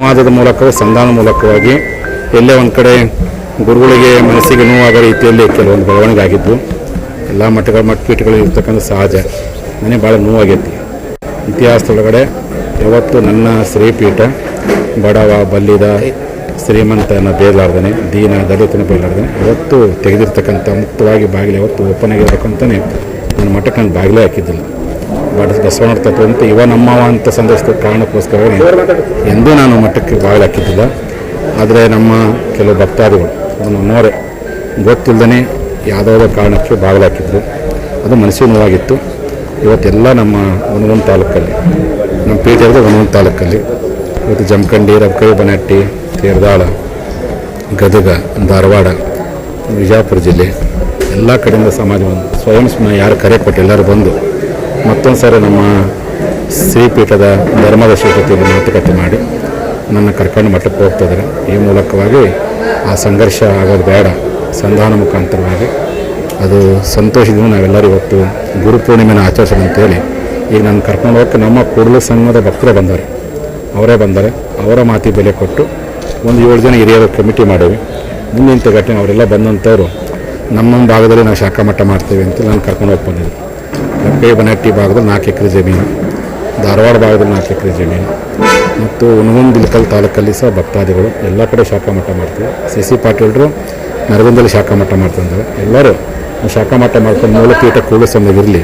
ಸಂವಾದದ ಮೂಲಕ ಸಂಧಾನ ಮೂಲಕವಾಗಿ ಎಲ್ಲೇ ಒಂದು ಕಡೆ ಗುರುಗಳಿಗೆ ಮನಸ್ಸಿಗೆ ನೋವಾದ ರೀತಿಯಲ್ಲಿ ಕೆಲವೊಂದು ಬೆಳವಣಿಗೆ ಆಗಿದ್ದು ಎಲ್ಲ ಮಠಗಳ ಮಠಪೀಠಗಳು ಇರ್ತಕ್ಕಂಥ ಸಹಜ ನನಗೆ ಭಾಳ ನೋವಾಗೈತಿ. ಇತಿಹಾಸದೊಳಗಡೆ ಯಾವತ್ತು ನನ್ನ ಶ್ರೀಪೀಠ, ಬಡವ, ಬಲ್ಲಿದ ಶ್ರೀಮಂತನ ಬೇಲಾರ್ದನೆ ದೀನ ದಲಿತನ ಬೇಲಾರ್ದನೆ ಇವತ್ತು ತೆಗೆದಿರ್ತಕ್ಕಂಥ ಮುಕ್ತವಾಗಿ ಬಾಗಿಲು ಯಾವತ್ತು ಓಪನ್ ಆಗಿರ್ಬೇಕಂತಲೇ ನನ್ನ ಮಠಕ್ಕೆ ನಾನು ಬಾಗಿಲೇ ಹಾಕಿದ್ದಿಲ್ಲ. ಬಡ ಬಸವಣ್ಣ ತಪ್ಪಂತೆ ಇವ ನಮ್ಮವ ಅಂತ ಸಂದೇಶದ ಕಾರಣಕ್ಕೋಸ್ಕರ ಎಂದೂ ನಾನು ಮಠಕ್ಕೆ ಬಾಗಿಲು ಹಾಕಿದ್ದಿಲ್ಲ. ಆದರೆ ನಮ್ಮ ಕೆಲವು ಭಕ್ತಾದಿಗಳು ಅವನು ನೋರೆ ಗೊತ್ತಿಲ್ಲದೇ ಯಾವುದಾದ್ರೂ ಕಾರಣಕ್ಕೆ ಬಾಗಿಲು ಹಾಕಿದ್ರು. ಅದು ಮನಸ್ಸಿಗೆ ನೋವಾಗಿತ್ತು. ಇವತ್ತೆಲ್ಲ ನಮ್ಮ ಒಂದೊಂದು ತಾಲೂಕಲ್ಲಿ, ನಮ್ಮ ಇರೋದು ಒಂದೊಂದು ತಾಲೂಕಲ್ಲಿ. ಇವತ್ತು ಜಮಖಂಡಿ ರಬ್ಕೈ ಬನಹಟ್ಟಿ ತೇರದಾಳ, ಗದಗ, ಧಾರವಾಡ ವಿಜಾಪುರ ಜಿಲ್ಲೆ, ಎಲ್ಲ ಕಡೆಯಿಂದ ಸಮಾಜ ಬಂದು, ಸ್ವಯಂ ಸ್ಮ ಯಾರು ಕರೆ ಕೊಟ್ಟು ಎಲ್ಲರೂ ಬಂದು, ಮತ್ತೊಂದು ಸಾರಿ ನಮ್ಮ ಶ್ರೀಪೀಠದ ಧರ್ಮದ ಶ್ರೀಪತಿಯಲ್ಲಿ ಮಾತುಕತೆ ಮಾಡಿ, ನನ್ನ ಕರ್ಕೊಂಡು ಮಠಕ್ಕೆ ಹೋಗ್ತಿದ್ದಾರೆ ಈ ಮೂಲಕವಾಗಿ ಆ ಸಂಘರ್ಷ ಆಗೋದು ಬೇಡ. ಸಂಧಾನ ಮುಖಾಂತರವಾಗಿ ಅದು ಸಂತೋಷದಿಂದ ನಾವೆಲ್ಲರೂ ಇವತ್ತು ಗುರುಪೂರ್ಣಿಮೆನ ಆಚರಿಸೋಣ ಅಂತೇಳಿ, ಈಗ ನಾನು ಕರ್ಕೊಂಡು ಹೋಗಕ್ಕೆ ನಮ್ಮ ಕೂಡಲ ಸಂಘದ ಭಕ್ತರೇ ಬಂದವರು. ಅವರೇ ಬಂದರೆ ಅವರ ಮಾತಿ ಬೆಲೆ ಕೊಟ್ಟು ಒಂದು ಏಳು ಜನ ಹಿರಿಯರು ಕಮಿಟಿ ಮಾಡೀವಿ ಮುಂದಿನ ಘಟನೆ ಅವರೆಲ್ಲ ಬಂದಂಥವ್ರು ನಮ್ಮ ಭಾಗದಲ್ಲಿ ನಾವು ಶಾಖಾ ಮಠ ಮಾಡ್ತೇವೆ ಅಂತ ನಾನು ಕರ್ಕೊಂಡು ಹೋಗಿ ಬಂದಿದ್ದೆ ಕಪ್ಪೆ ಬನಹಟ್ಟಿ ಭಾಗದಲ್ಲಿ ನಾಲ್ಕು ಎಕರೆ ಜಮೀನು, ಧಾರವಾಡ ಭಾಗದಲ್ಲಿ ನಾಲ್ಕು ಎಕರೆ ಜಮೀನು, ಮತ್ತು ಹುನಗುಂದ ಬಿಲ್ಕಲ್ ತಾಲೂಕಲ್ಲಿ ಸಹ ಭಕ್ತಾದಿಗಳು ಎಲ್ಲ ಕಡೆ ಶಾಖಾ ಮಠ ಮಾಡ್ತೀವಿ. ಸಿ ಸಿ ಪಾಟೀಲರು ನರಗುಂದಲ್ಲಿ ಶಾಖಾ ಮಠ ಮಾಡ್ತಿದ್ದಾರೆ. ಎಲ್ಲರೂ ಶಾಖಾ ಮಠ ಮಾಡ್ಕೊಂಡು ಮೂಲಪೀಠ ಕೂಡಿಸಂದಾಗಿರಲಿ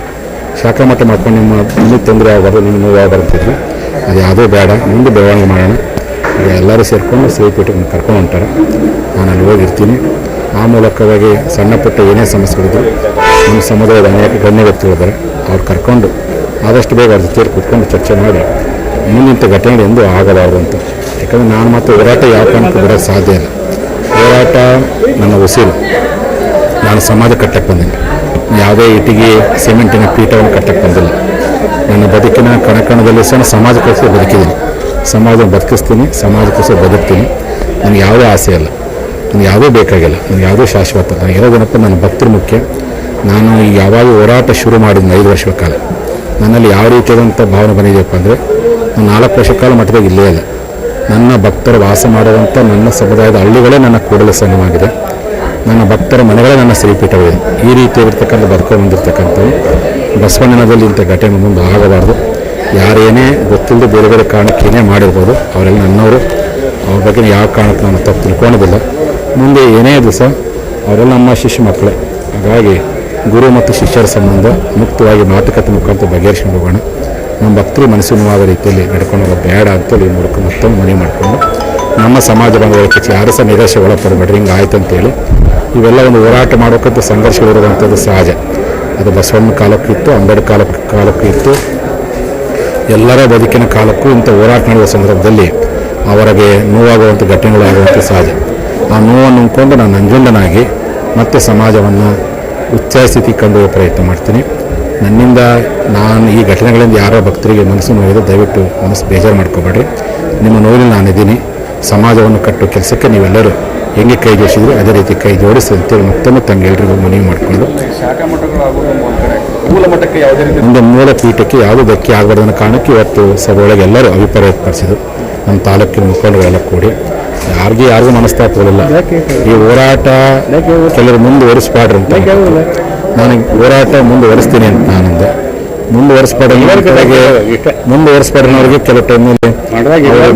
ಶಾಖಾ ಮಠ ಮಾಡ್ಕೊಂಡು ನಿಮ್ಮ, ನಿಮಗೆ ತೊಂದರೆ ಆಗಬಾರ್ದು ನಿಮ್ಮ ನೋವು ಆಗಬಾರ್ದು ಅದು ಯಾವುದೂ ಬೇಡ, ಮುಂದೆ ಬೆಳವಣಿಗೆ ಮಾಡೋಣ. ಈಗ ಎಲ್ಲರೂ ಸೇರಿಕೊಂಡು ಶ್ರೀಪೀಠಕ್ಕೆ ಕರ್ಕೊಂಡು ಹೊಂಟಾರೆ. ನಾನು ಅಲ್ಲಿ ಹೋಗಿರ್ತೀನಿ. ಆ ಮೂಲಕವಾಗಿ ಸಣ್ಣ ಪುಟ್ಟ ಏನೇ ಸಮಸ್ಯೆಗಳಿದ್ರು, ನಮ್ಮ ಸಮುದಾಯದ ಅನೇಕ ಗಣ್ಯ ವ್ಯಕ್ತಿಗಳಿದ್ದಾರೆ. ಅವ್ರು ಕರ್ಕೊಂಡು ಆದಷ್ಟು ಬೇಗ ಅದ್ರ ಸೇರಿ ಕೂತ್ಕೊಂಡು ಚರ್ಚೆ ಮಾಡಿ ಮುಂದಿಂತ ಘಟನೆಗಳು ಎಂದು ಆಗಬಾರ್ದು ಅಂತ. ಯಾಕಂದರೆ ನಾನು ಮಾತ್ರ ಹೋರಾಟ ಯಾವ ಕಾರಣಕ್ಕೂ ಬಿಡೋಕ್ಕೆ ಸಾಧ್ಯ ಇಲ್ಲ. ಹೋರಾಟ ನನ್ನ ಉಸಿರು. ನಾನು ಸಮಾಜ ಕಟ್ಟಕ್ಕೆ ಬಂದೀನಿ ಯಾವುದೇ ಇಟ್ಟಿಗೆ ಸಿಮೆಂಟಿನ ಪೀಠವನ್ನು ಕಟ್ಟಕ್ಕೆ ಬಂದಿಲ್ಲ. ನನ್ನ ಬದುಕಿನ ಕಣಕಣದಲ್ಲಿ ಸಹ ಸಮಾಜಕ್ಕೆ ಬದುಕಿದ್ದೀನಿ. ಸಮಾಜ ಬದುಕಿಸ್ತೀನಿ, ಸಮಾಜಕ್ಕೋಸ್ಕರ ಬದುಕ್ತೀನಿ. ನನಗೆ ಯಾವುದೇ ಆಸೆ ಇಲ್ಲ. ನನಗೆ ಯಾವುದೇ ಬೇಕಾಗಿಲ್ಲ. ನನಗೆ ಯಾವುದೇ ಶಾಶ್ವತ. ನನಗೆ ಇರೋದೇನಪ್ಪ ನನ್ನ ಭಕ್ತರು ಮುಖ್ಯ. ನಾನು ಈ ಯಾವಾಗ ಹೋರಾಟ ಶುರು ಮಾಡಿದ್ನ ಐದು ವರ್ಷಗಳ ಕಾಲ. ನನ್ನಲ್ಲಿ ಯಾವ ರೀತಿಯಾದಂಥ ಭಾವನೆ ಬಂದಿದೆಯಪ್ಪ ಅಂದರೆ, ನಾನು ನಾಲ್ಕು ವರ್ಷ ಕಾಲ ಮಟ್ಟದಾಗ ಇಲ್ಲೇ ಇಲ್ಲ. ನನ್ನ ಭಕ್ತರು ವಾಸ ಮಾಡುವಂಥ ನನ್ನ ಸಮುದಾಯದ ಹಳ್ಳಿಗಳೇ ನನ್ನ ಕೂಡಲ ಸಂಘವಾಗಿದೆ ನನ್ನ ಭಕ್ತರ ಮನೆಗಳೇ ನನ್ನ ಶ್ರೀಪೀಠವಿದೆ ಈ ರೀತಿಯಾಗಿರ್ತಕ್ಕಂಥ ಬದುಕೊಂಡು ಬಂದಿರತಕ್ಕಂಥವು ಬಸವಣ್ಣನದಲ್ಲಿ ಇಂಥ ಘಟನೆ ಮುಂದೆ ಆಗಬಾರ್ದು. ಯಾರೇನೇ ಗೊತ್ತಿಲ್ಲದೆ ಬೇರೆ ಬೇರೆ ಕಾರಣಕ್ಕೆ ಏನೇ ಮಾಡಿರ್ಬೋದು, ಅವರೆಲ್ಲ ನನ್ನವರು. ಅವ್ರ ಬಗ್ಗೆ ಯಾವ ಕಾರಣಕ್ಕೆ ನಾನು ತಪ್ಪು ತಿಳ್ಕೊಳೋದಿಲ್ಲ ಮುಂದೆ ಏನೇ ದಿವಸ ಅವರೆಲ್ಲ ನಮ್ಮ ಶಿಷ್ಯ ಮಕ್ಕಳೇ. ಹಾಗಾಗಿ ಗುರು ಮತ್ತು ಶಿಷ್ಯರ ಸಂಬಂಧ ಮುಕ್ತವಾಗಿ ಮಾತುಕತೆ ಮುಖಾಂತರ ಬಗೆಹರಿಸ್ಕೊಂಡು ಹೋಗೋಣ. ನಮ್ಮ ಭಕ್ತರು ಮನಸ್ಸಿನವಾದ ರೀತಿಯಲ್ಲಿ ನಡ್ಕೊಂಡು ಹೋಗೋದು ಬೇಡ ಅಂತೇಳಿ ಮೂಲಕ ಮತ್ತೊಂದು ಮನೆ ಮಾಡಿಕೊಂಡು, ನಮ್ಮ ಸಮಾಜ ಬಂಧುಗಳ ಯಾರು ಸಹ ನಿರಾಶೆ ಒಳಪಡಬೇಡ್ರಿ, ಹಿಂಗೆ ಆಯ್ತು ಅಂತೇಳಿ ಇವೆಲ್ಲ ಒಂದು ಹೋರಾಟ ಮಾಡೋಕ್ಕಂತ ಸಂಘರ್ಷಗಳಿರುವಂಥದ್ದು ಸಹಜ. ಅದು ಬಸವಣ್ಣ ಕಾಲಕ್ಕೂ ಇತ್ತು, ಅಂಬೇಡ್ಕರ್ ಕಾಲಕ್ಕೆ ಕಾಲಕ್ಕೂ ಇತ್ತು. ಎಲ್ಲರ ಬದುಕಿನ ಕಾಲಕ್ಕೂ ಇಂಥ ಹೋರಾಟ ನಡೆಯುವ ಸಂದರ್ಭದಲ್ಲಿ ಅವರಿಗೆ ನೋವಾಗುವಂಥ ಘಟನೆಗಳು ಆಗುವಂಥ ಸಹಜ ಆ ನೋವನ್ನು ಉಂಕೊಂಡು ನಾನು ನಂಜುಂಡನಾಗಿ ಮತ್ತೆ ಸಮಾಜವನ್ನು ಉಚ್ಚಾಯ ಸ್ಥಿತಿ ಕಂಡುವ ಪ್ರಯತ್ನ ಮಾಡ್ತೀನಿ. ನನ್ನಿಂದ ನಾನು ಈ ಘಟನೆಗಳಿಂದ ಯಾರೋ ಭಕ್ತರಿಗೆ ಮನಸ್ಸು ನೋವಿದೆ, ದಯವಿಟ್ಟು ಮನಸ್ಸು ಬೇಜಾರು ಮಾಡ್ಕೋಬೇಡ್ರಿ. ನಿಮ್ಮ ನೋವಿನಲ್ಲಿ ನಾನಿದ್ದೀನಿ. ಸಮಾಜವನ್ನು ಕಟ್ಟುವ ಕೆಲಸಕ್ಕೆ ನೀವೆಲ್ಲರೂ ಹೆಂಗೆ ಕೈ ಜೋಡಿಸಿದ್ರು, ಅದೇ ರೀತಿ ಕೈ ಜೋಡಿಸಿ ಅಂತೇಳಿ ಮತ್ತೊಮ್ಮೆ ತಂಗೆ ಎಲ್ರಿಗೂ ಮನವಿ ಮಾಡಿಕೊಂಡು ಶಾಖಾ ಮಠಗಳಾಗೋದು ಒಂದು ಕಡೆ ಮೂಲ ಮಠಕ್ಕೆ ಯಾವುದೇ ರೀತಿ ಮುಂದೆ ಮೂಲ ಪೀಠಕ್ಕೆ ಯಾವುದೇ ಧಕ್ಕೆ ಆಗಬಾರ್ದು ಅನ್ನೋ ಕಾರಣಕ್ಕೆ ಇವತ್ತು ಒಳಗೆ ಎಲ್ಲರೂ ಅಭಿಪ್ರಾಯ ವ್ಯಕ್ತಪಡಿಸಿದ್ರು. ನಮ್ಮ ತಾಲೂಕಿನ ಮುಖಂಡಗಳೆಲ್ಲ ಕೂಡಿ. ಯಾರಿಗೂ ಯಾರಿಗೂ ಮನಸ್ತಾಪಗಳಿಲ್ಲ. ಈ ಹೋರಾಟ ಕೆಲವರು ಮುಂದುವರಿಸ್ಬಾಡ್ರಿ ಅಂತ ನಾನು ಹೋರಾಟ ಮುಂದುವರಿಸ್ತೀನಿ ಅಂತ ನಾನಂದೆ. ಮುಂದುವರಿಸ್ಬಾರ್ದು ಮುಂದುವರಿಸ್ಬಾರ್ನವ್ರಿಗೆ ಕೆಲವು ಟೈಮಲ್ಲಿ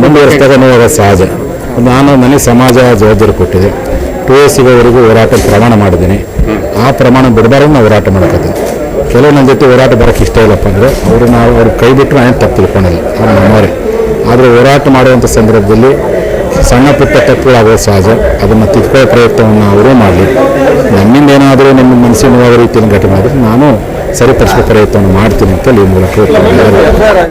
ಮುಂದುವರಿಸಿದಾಗ ನೋವಾಗ ಸಹಜ. ನಾನು ನನಗೆ ಸಮಾಜ ಜವಾಬ್ದಾರಿ ಕೊಟ್ಟಿದೆ. ಟು ಎ ಸಿಗೋವರೆಗೂ ಹೋರಾಟ ಪ್ರಮಾಣ ಮಾಡಿದ್ದೀನಿ. ಆ ಪ್ರಮಾಣ ಬಿಡಬಾರ್ದು ನಾವು ಹೋರಾಟ ಮಾಡಕತ್ತೀನಿ ಕೆಲವು ನನ್ನ ಜೊತೆ ಹೋರಾಟ ಬರೋಕ್ಕೆ ಇಷ್ಟ ಇಲ್ಲಪ್ಪ ಅಂದರೆ ಅವರು ನಾವು ಅವ್ರಿಗೆ ಕೈ ಬಿಟ್ಟು ನಾನು ತಪ್ಪು ತಿಳ್ಕೊಂಡಿಲ್ಲ ಅವ್ರು ನಮ್ಮವರೇ ಆದರೆ ಹೋರಾಟ ಮಾಡುವಂಥ ಸಂದರ್ಭದಲ್ಲಿ ಸಣ್ಣ ಪುಟ್ಟ ತಪ್ಪುಗಳಾಗೋದು ಸಹಜ. ಅದನ್ನು ತಿದ್ಕೊಳ್ಳೋ ಪ್ರಯತ್ನವನ್ನು ಅವರೂ ಮಾಡಲಿ. ನನ್ನಿಂದ ಏನಾದರೂ ನಿಮ್ಮ ಮನಸ್ಸಿನ ರೀತಿಯಲ್ಲಿ ರೀತಿಯ ಘಟನೆ ಆದರೆ ನಾನು ಸರಿಪಡಿಸುವ ಪ್ರಯತ್ನವನ್ನು ಮಾಡ್ತೀನಿ ಅಂತ ಈ ಮೂಲಕ.